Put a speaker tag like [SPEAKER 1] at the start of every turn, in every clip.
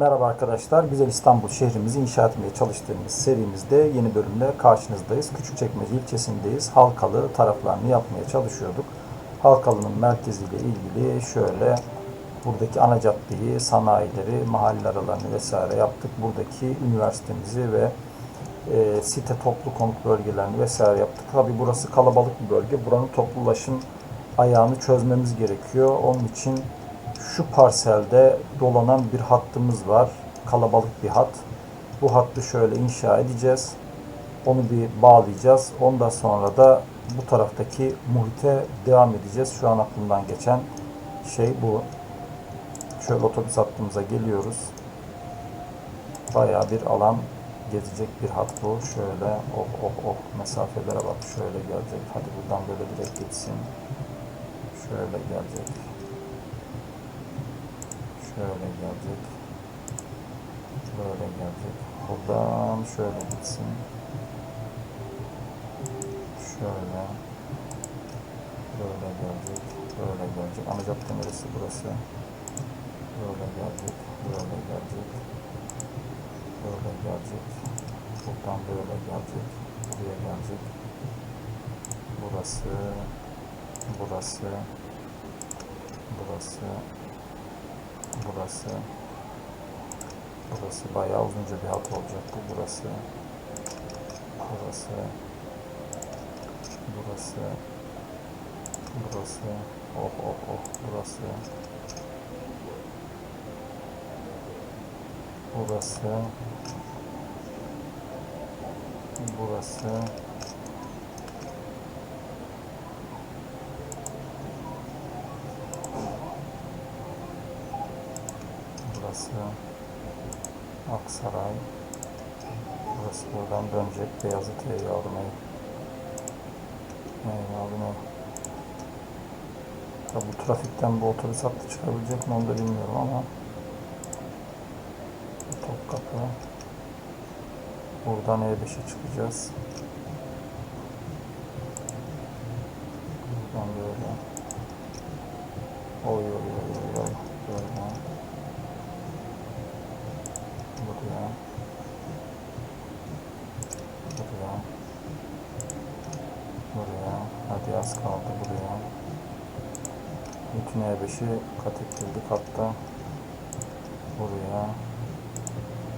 [SPEAKER 1] Merhaba arkadaşlar. Güzel İstanbul şehrimizi inşa etmeye çalıştığımız serimizde yeni bölümle karşınızdayız. Küçükçekmece ilçesindeyiz. Halkalı taraflarını yapmaya çalışıyorduk. Halkalı'nın merkeziyle ilgili şöyle buradaki ana caddeyi, sanayileri, mahalle aralarını vesaire yaptık. Buradaki üniversitemizi ve e, site toplu konut bölgelerini vesaire yaptık. Tabi burası kalabalık bir bölge. Buranın toplu ulaşım ayağını çözmemiz gerekiyor. Onun için şu parselde dolanan bir hattımız var. Kalabalık bir hat. Bu hattı şöyle inşa edeceğiz. Onu bir bağlayacağız. Ondan sonra da bu taraftaki muhite devam edeceğiz. Şu an aklımdan geçen şey bu. Şöyle otobüs hattımıza geliyoruz. Bayağı bir alan gezecek bir hat bu. Şöyle oh oh oh mesafelere bak şöyle gelecek. Hadi buradan böyle direkt gitsin. Şöyle gelecek. Şöyle gelecek. Böyle gelecek. Buradan şöyle gitsin. Şöyle. Böyle gelecek. Böyle gelecek. Ana cadde burası? Böyle gelecek. Böyle gelecek. Böyle gelecek. Buradan böyle gelecek. Buraya gelecek. Burası. Burası. Burası. Burası. Burası bayağı uzunca bir hat olacak bu. Burası. Burası. Burası. Burası. Oh oh oh. Burası. Burası. Burası. Burası Aksaray. Burası buradan dönecek. Beyazıt Ey yavrum ey. Ey yavrum ey. Ya bu trafikten bu otobüs hattı çıkabilecek mi onu da bilmiyorum ama Topkapı Buradan E5'e çıkacağız. Buradan böyle Oy oy oy oy oy Böyle Buraya Buraya Buraya Hadi az kaldı buraya Bütün E5'i kat ettirdik hatta Buraya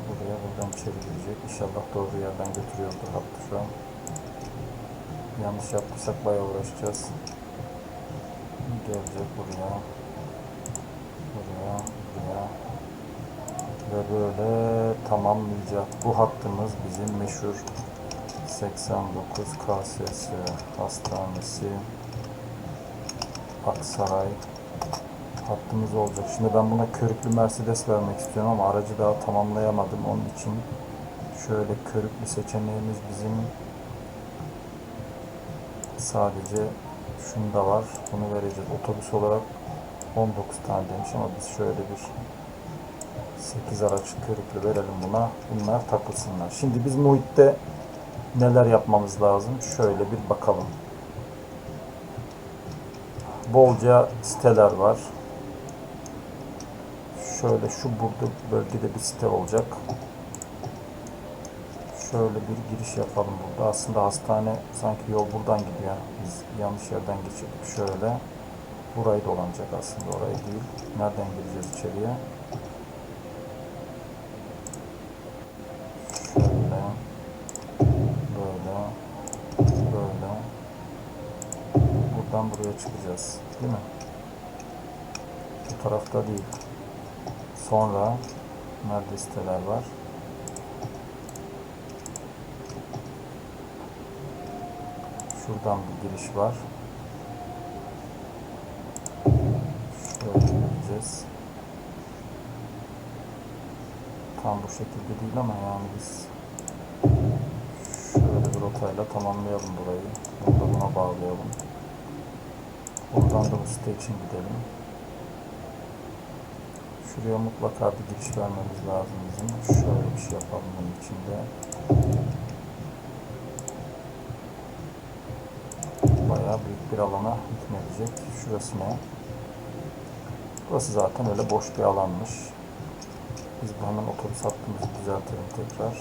[SPEAKER 1] Buraya buradan içeri girecek. İnşallah doğru yerden götürüyordur hattı şu an. Yanlış yaptıysak bayağı uğraşacağız. Gelecek buraya. Buraya, buraya. Ve böyle tamamlayacak. Bu hattımız bizim meşhur 89 KSS Hastanesi Aksaray hattımız olacak. Şimdi ben buna körüklü Mercedes vermek istiyorum ama aracı daha tamamlayamadım. Onun için şöyle körüklü seçeneğimiz bizim sadece şunda var. Bunu vereceğiz. Otobüs olarak 19 tane demiş ama biz şöyle bir 8 araç körüklü verelim buna. Bunlar takılsınlar. Şimdi biz muhitte neler yapmamız lazım? Şöyle bir bakalım. Bolca siteler var şöyle şu burada bölgede bir site olacak. Şöyle bir giriş yapalım burada. Aslında hastane sanki yol buradan gidiyor. Biz yanlış yerden geçirdik. Şöyle burayı dolanacak aslında orayı değil. Nereden gireceğiz içeriye? Buradan buraya çıkacağız. Değil mi? Bu tarafta değil. Sonra nerede siteler var? Şuradan bir giriş var. Şöyle gideceğiz. Tam bu şekilde değil ama yani biz şöyle bir rotayla tamamlayalım burayı. Bunu da buna bağlayalım. Buradan da bu site için gidelim. Şuraya mutlaka bir giriş vermemiz lazım bizim. Şöyle bir şey yapalım bunun içinde. Bayağı büyük bir alana hükmedecek. Şurası ne? Burası zaten öyle boş bir alanmış. Biz bu hemen otobüs hattımızı düzeltelim tekrar.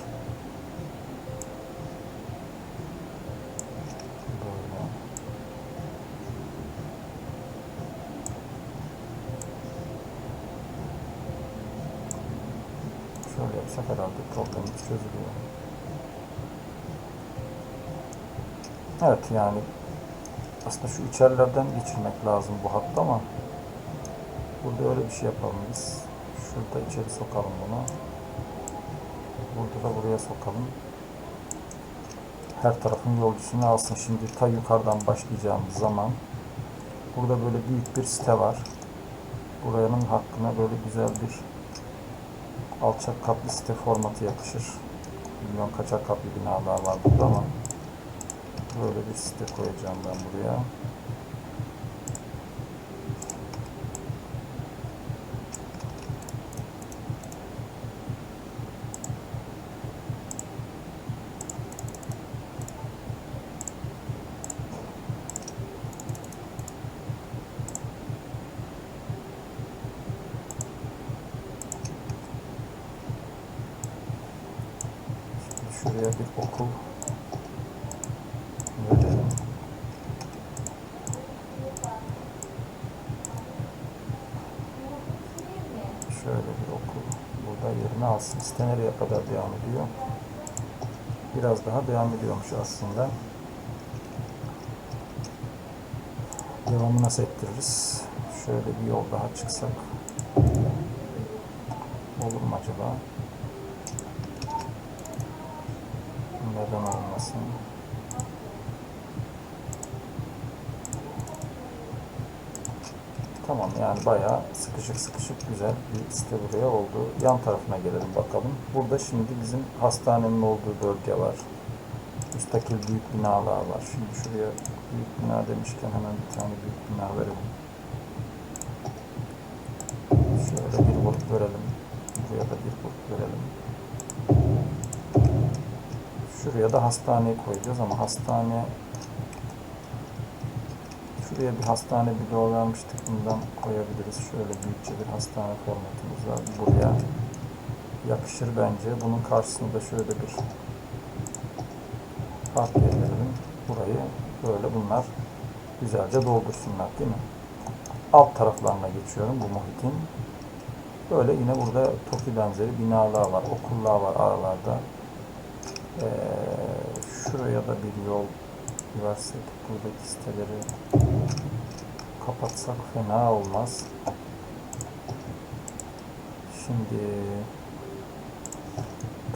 [SPEAKER 1] Böyle. Şöyle herhalde problemimiz çözülüyor. Evet yani aslında şu içerilerden geçirmek lazım bu hattı ama burada öyle bir şey yapalım biz. Şurada içeri sokalım bunu. Burada da buraya sokalım. Her tarafın yolcusunu alsın. Şimdi ta yukarıdan başlayacağımız zaman burada böyle büyük bir site var. Buranın hakkına böyle güzel bir alçak katlı site formatı yakışır. Milyon kaçak katlı binalar var burada ama böyle bir site koyacağım ben buraya. Şimdi şuraya bir okul verelim. Şöyle bir okul burada yerini alsın. Site nereye kadar devam ediyor? Biraz daha devam ediyormuş aslında. Devamı nasıl ettiririz? Şöyle bir yol daha çıksak olur mu acaba? Neden olmasın? Tamam yani bayağı sıkışık sıkışık güzel bir site buraya oldu. Yan tarafına gelelim bakalım. Burada şimdi bizim hastanenin olduğu bölge var. Müstakil büyük binalar var. Şimdi şuraya büyük bina demişken hemen bir tane büyük bina verelim. Şöyle bir grup verelim. Buraya da bir grup verelim. Şuraya da hastaneyi koyacağız ama hastane Şuraya bir hastane bloğu vermiştik. Bundan koyabiliriz. Şöyle büyükçe bir hastane formatımız var. Buraya yakışır bence. Bunun karşısında şöyle bir harf verelim. Burayı böyle bunlar güzelce doldursunlar değil mi? Alt taraflarına geçiyorum bu muhitin. Böyle yine burada TOKİ benzeri binalar var, okullar var aralarda. Ee, şuraya da bir yol versek buradaki siteleri kapatsak fena olmaz. Şimdi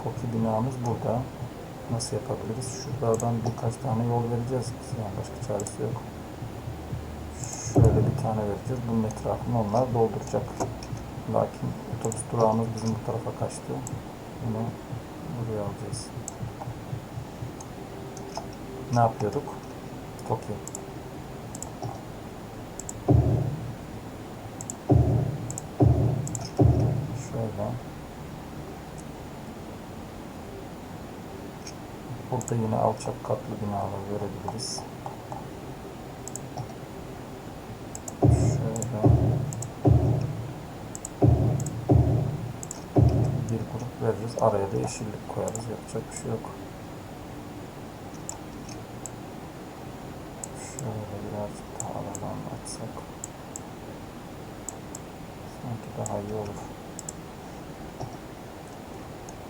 [SPEAKER 1] TOKİ binamız burada. Nasıl yapabiliriz? Şuradan birkaç tane yol vereceğiz. Yani başka çaresi yok. Şöyle bir tane vereceğiz. Bunun etrafını onlar dolduracak. Lakin otobüs durağımız bizim bu tarafa kaçtı. Bunu buraya alacağız. Ne yapıyorduk? TOKİ. Şöyle. Burada yine alçak katlı binalar görebiliriz. Şöyle. Bir grup veririz. Araya da yeşillik koyarız. Yapacak bir şey yok. Şöyle birazcık daha açsak. Sanki daha iyi olur.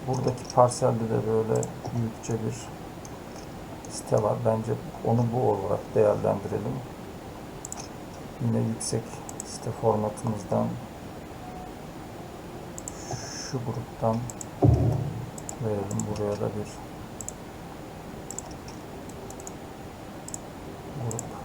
[SPEAKER 1] Buradaki parselde de böyle büyükçe bir site var. Bence onu bu olarak değerlendirelim. Yine yüksek site formatımızdan şu gruptan verelim. Buraya da bir grup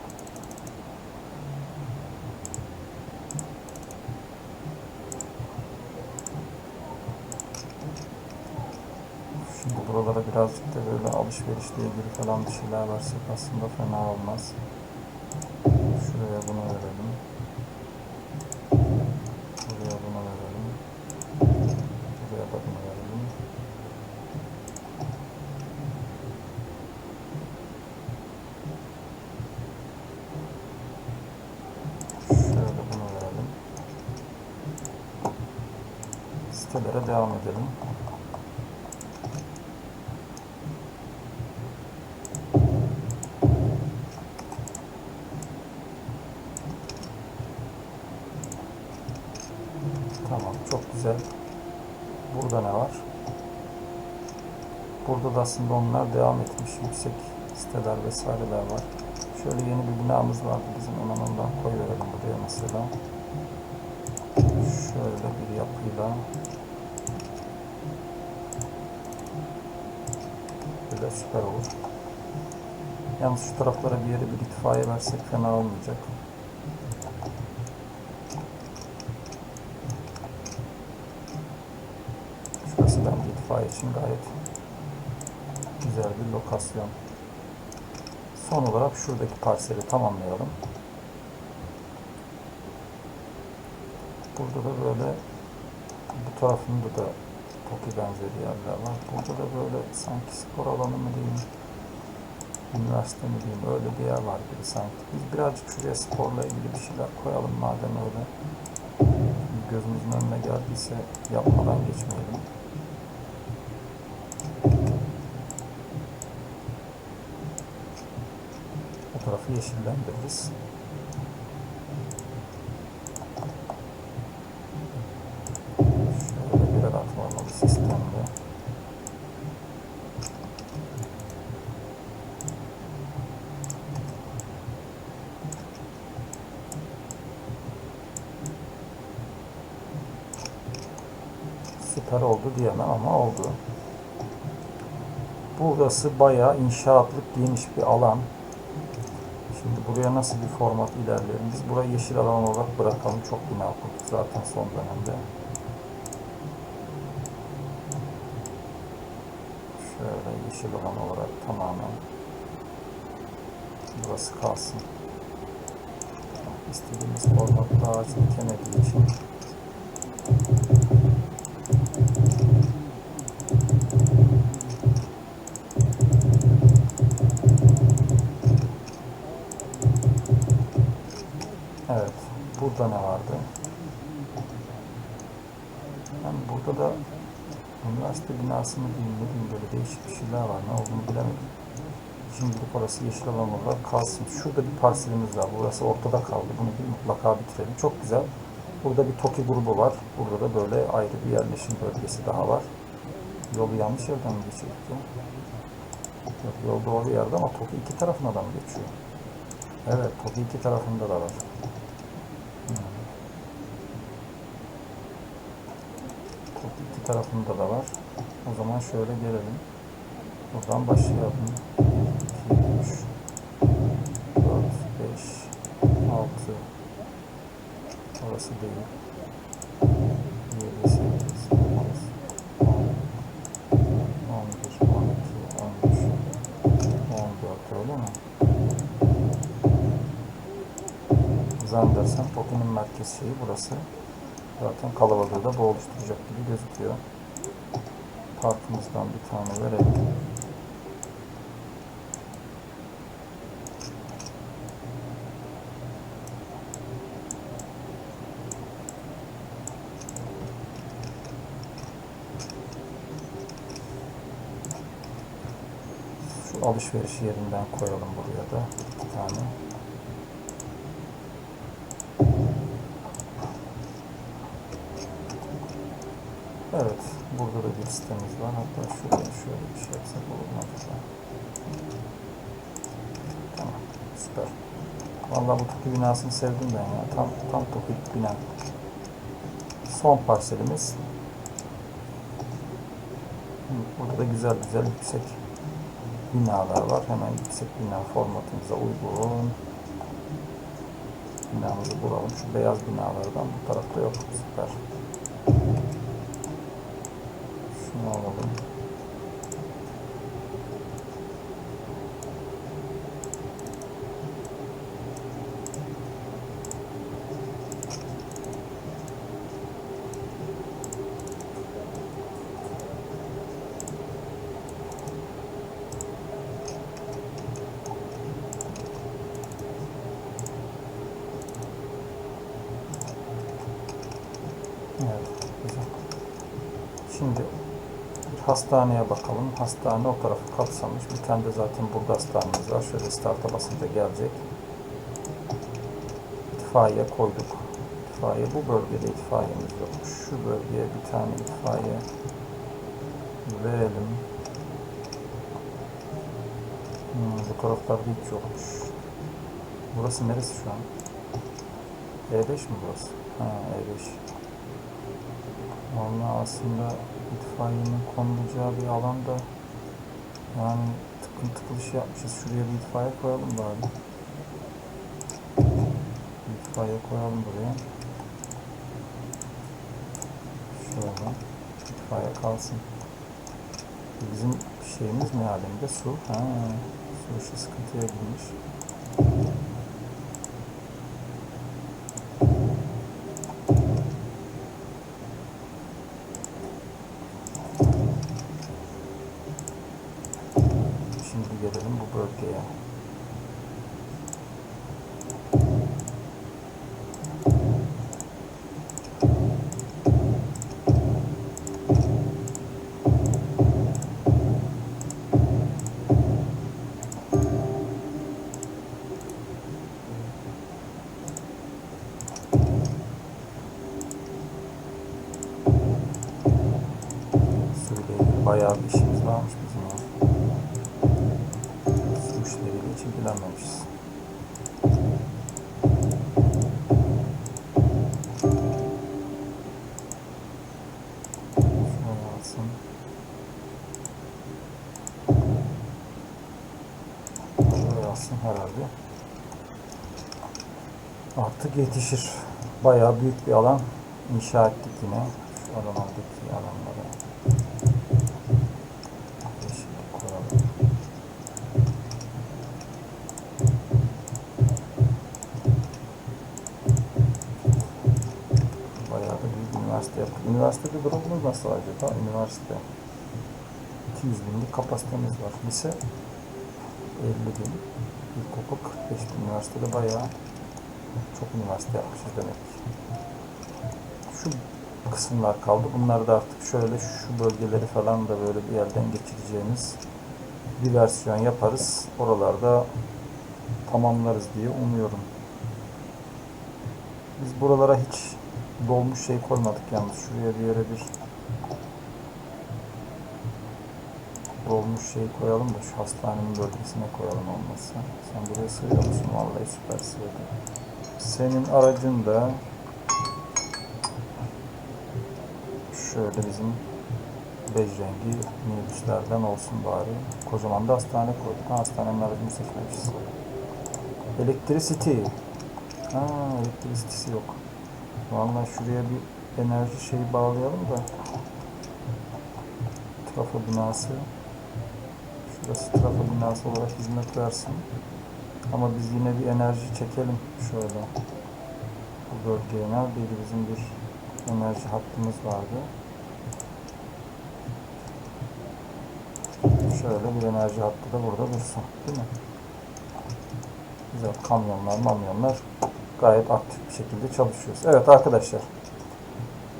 [SPEAKER 1] Şimdi buralara birazcık da böyle alışverişle ilgili falan bir şeyler versek aslında fena olmaz. Şuraya bunu verelim. Buraya bunu verelim. Buraya da bunu verelim. Şöyle bunu verelim. sitelere devam edelim. Tamam, çok güzel. Burada ne var? Burada da aslında onlar devam etmiş yüksek siteler vesaireler var. Şöyle yeni bir binamız vardı bizim hemen ondan koyuverelim buraya mesela. Şöyle bir yapıyla böyle süper olur. Yalnız şu taraflara bir yere bir itfaiye versek fena olmayacak. Bence itfaiye için gayet güzel bir lokasyon. Son olarak şuradaki parseli tamamlayalım. Burada da böyle bu tarafında da TOKİ benzeri yerler var. Burada da böyle sanki spor alanı mı diyeyim, üniversite mi diyeyim öyle bir yer var gibi sanki. Biz birazcık şuraya sporla ilgili bir şeyler koyalım madem öyle. Gözümüzün önüne geldiyse yapmadan geçmeyelim. Bu tarafı yeşillendiririz. Şöyle birer atmalı sistemde. Süper oldu diyemem ama oldu. Burası bayağı inşaatlık geniş bir alan. Buraya nasıl bir format ilerleyelim? Biz burayı yeşil alan olarak bırakalım. Çok bina kurduk zaten son dönemde. Şöyle yeşil alan olarak tamamen burası kalsın. İstediğimiz formatta ağaç dikemediği için binası mı diyeyim ne diyeyim böyle değişik bir şeyler var. Ne olduğunu bilemedim. Şimdilik orası yeşil alan olarak kalsın. Şurada bir parselimiz var. Burası ortada kaldı. Bunu bir mutlaka bitirelim. Çok güzel. Burada bir TOKİ grubu var. Burada da böyle ayrı bir yerleşim bölgesi daha var. Yolu yanlış yerden mi geçirdik ya? Yok, yol doğru yerde ama TOKİ iki tarafına da mı geçiyor? Evet, TOKİ iki tarafında da var. Top iki tarafında da var. O zaman şöyle gelelim. Buradan başlayalım. 1, 2, 3, 4, 5, 6. Orası değil. 7, 8, 9, 10, 11, 12, 13, 14 öyle mi? Zannedersem Toki'nin merkez şeyi burası. Zaten kalabalığı da bu oluşturacak gibi gözüküyor. Parkımızdan bir tane verelim. Şu alışveriş yerinden koyalım buraya da bir tane. Evet, burada da bir sitemiz var. Hatta şuraya şöyle bir şey yapsak olur mu acaba? Tamam, süper. Vallahi bu TOKİ binasını sevdim ben ya. Tam tam TOKİ bina. Son parselimiz. Burada da güzel güzel yüksek binalar var. Hemen yüksek bina formatımıza uygun binamızı bulalım. Şu beyaz binalardan bu tarafta yok. Süper. Şunu alalım. Evet, güzel. Şimdi bir hastaneye bakalım. Hastane o tarafı kapsamış. Bir tane de zaten burada hastanemiz var. Şöyle starta basınca gelecek. İtfaiye koyduk. İtfaiye bu bölgede itfaiyemiz yok. Şu bölgeye bir tane itfaiye verelim. Hmm, bu taraflarda hiç yokmuş. Burası neresi şu an? E5 mi burası? Ha E5. Vallahi aslında itfaiyenin konulacağı bir alanda yani tıkın tıkıl şey yapmışız. Şuraya bir itfaiye koyalım bari. İtfaiye koyalım buraya. Şöyle. İtfaiye kalsın. Bizim şeyimiz ne halinde? Su. Ha, su işi sıkıntıya girmiş. Şimdi gelelim bu bölgeye. Suyla ilgili bayağı bir işimiz varmış bizim ya. Su işleriyle hiç ilgilenmemişiz. Herhalde. Artık yetişir. Bayağı büyük bir alan inşa ettik yine. Şu alandaki alanlara. Durumumuz nasıl acaba? Üniversite. 200 binlik kapasitemiz var. Lise 50 bin. İlkokul 45 bin. Üniversitede bayağı çok üniversite yapmışız demek. Şu kısımlar kaldı. Bunları da artık şöyle şu bölgeleri falan da böyle bir yerden geçireceğimiz bir versiyon yaparız. Oralarda tamamlarız diye umuyorum. Biz buralara hiç dolmuş şey koymadık yalnız. Şuraya bir yere bir dolmuş şey koyalım da şu hastanenin bölgesine koyalım olmazsa. Sen buraya sığıyor musun? Vallahi süper sığdı. Senin aracın da şöyle bizim bej rengi minibüslerden olsun bari. Kocaman da hastane koyduk. Ha, hastanenin aracını seçmemişiz. Electricity. Ha, elektrisity'si yok. Vallahi şuraya bir enerji şeyi bağlayalım da. Trafo binası. Şurası trafo binası olarak hizmet versin. Ama biz yine bir enerji çekelim şöyle. Bu bölgeye neredeydi bizim bir enerji hattımız vardı. Şöyle bir enerji hattı da burada dursun. Değil mi? Güzel kamyonlar, mamyonlar gayet aktif bir şekilde çalışıyoruz. Evet arkadaşlar.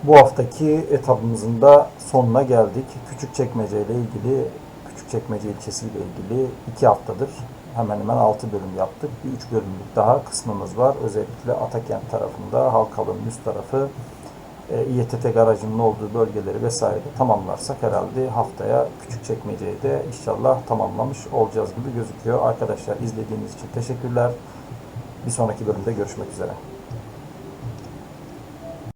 [SPEAKER 1] Bu haftaki etabımızın da sonuna geldik. Küçükçekmece ile ilgili, Küçükçekmece ilçesi ile ilgili iki haftadır hemen hemen 6 bölüm yaptık. Bir 3 bölümlük daha kısmımız var. Özellikle Atakent tarafında, Halkalı'nın üst tarafı, e, İETT garajının olduğu bölgeleri vesaire tamamlarsak herhalde haftaya Küçükçekmece'yi de inşallah tamamlamış olacağız gibi gözüküyor. Arkadaşlar izlediğiniz için teşekkürler. Bir sonraki bölümde görüşmek üzere.